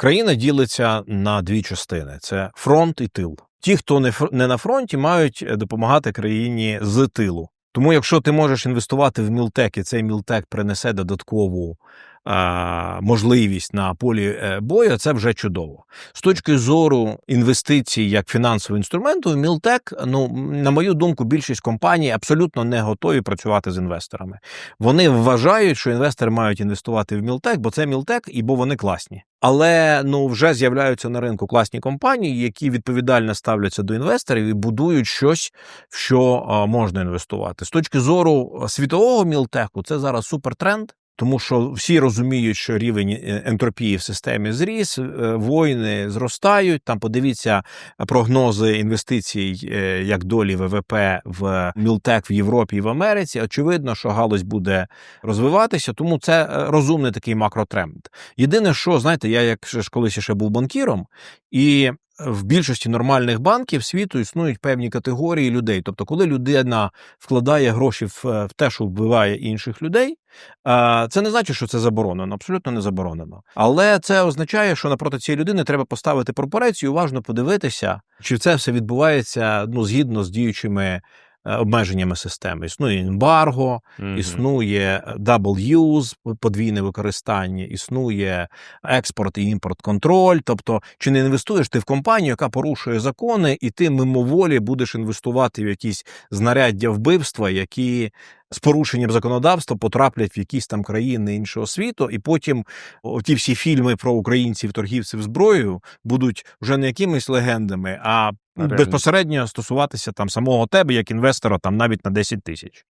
Країна ділиться на дві частини: це фронт і тил. Ті, хто не не на фронті, мають е, допомагати країні з тилу. Тому, якщо ти можеш інвестувати в Мілтек, і цей Мілтек принесе додаткову е, можливість на полі е, бою, це вже чудово. З точки зору інвестицій як фінансового інструменту, Мілтек, ну на мою думку, більшість компаній абсолютно не готові працювати з інвесторами. Вони вважають, що інвестори мають інвестувати в Мілтек, бо це Мілтек, і бо вони класні. Але ну вже з'являються на ринку класні компанії, які відповідально ставляться до інвесторів і будують щось, в що можна інвестувати. З точки зору світового мілтеку, це зараз супертренд. Тому що всі розуміють, що рівень е, ентропії в системі зріс, е, воїни зростають. Там подивіться прогнози інвестицій, е, як долі ВВП в Мілтек в Європі і в Америці. Очевидно, що галузь буде розвиватися, тому це розумний такий макротренд. Єдине, що знаєте, я як ж колись ще був банкіром, і в більшості нормальних банків світу існують певні категорії людей. Тобто, коли людина вкладає гроші в, в те, що вбиває інших людей, це не значить, що це заборонено, абсолютно не заборонено. Але це означає, що напроти цієї людини треба поставити пропорецію, уважно подивитися, чи це все відбувається ну, згідно з діючими е, обмеженнями системи. Існує ембарго, Існує double use, подвійне використання, існує експорт і імпорт контроль. Тобто, чи не інвестуєш ти в компанію, яка порушує закони, і ти мимоволі будеш інвестувати в якісь знаряддя вбивства, які з порушенням законодавства потраплять в якісь там країни іншого світу, і потім ті всі фільми про українців, торгівців зброєю будуть вже не якимись легендами, а. Безпосередньо стосуватися там самого тебе як інвестора, там навіть на 10 тисяч.